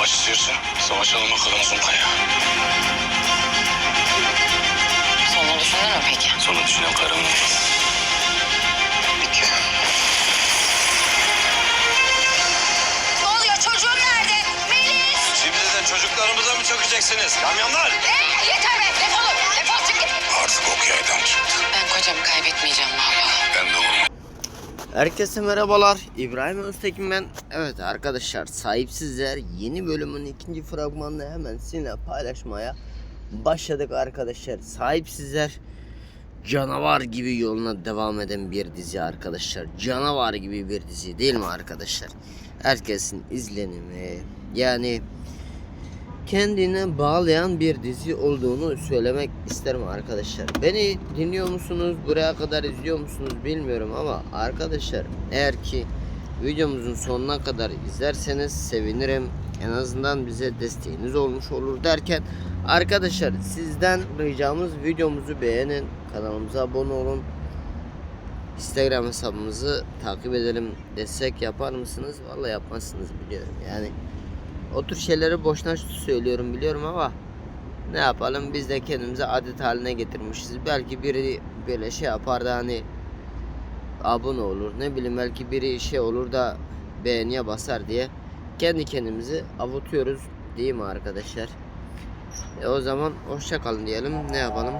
Savaş istiyorsa savaşalım bakalım Zumpa'ya. Sonunu düşündün mü peki? Sonra düşünen karımın. Ne oluyor çocuğum nerede? Melis! Şimdiden çocuklarımıza mı çökeceksiniz? Kamyonlar! Ee, Herkese merhabalar. İbrahim Öztekin ben. Evet arkadaşlar sahipsizler yeni bölümün ikinci fragmanını hemen sizinle paylaşmaya başladık arkadaşlar. Sahipsizler canavar gibi yoluna devam eden bir dizi arkadaşlar. Canavar gibi bir dizi değil mi arkadaşlar? Herkesin izlenimi yani kendine bağlayan bir dizi olduğunu söylemek isterim arkadaşlar. Beni dinliyor musunuz? Buraya kadar izliyor musunuz bilmiyorum ama arkadaşlar eğer ki videomuzun sonuna kadar izlerseniz sevinirim. En azından bize desteğiniz olmuş olur derken arkadaşlar sizden ricamız videomuzu beğenin, kanalımıza abone olun. Instagram hesabımızı takip edelim. Destek yapar mısınız? Vallahi yapmazsınız biliyorum. Yani o tür şeyleri boşuna söylüyorum biliyorum ama ne yapalım biz de kendimize adet haline getirmişiz. Belki biri böyle şey yapar da hani abone olur ne bileyim belki biri şey olur da beğeniye basar diye kendi kendimizi avutuyoruz değil mi arkadaşlar? E o zaman hoşça kalın diyelim ne yapalım?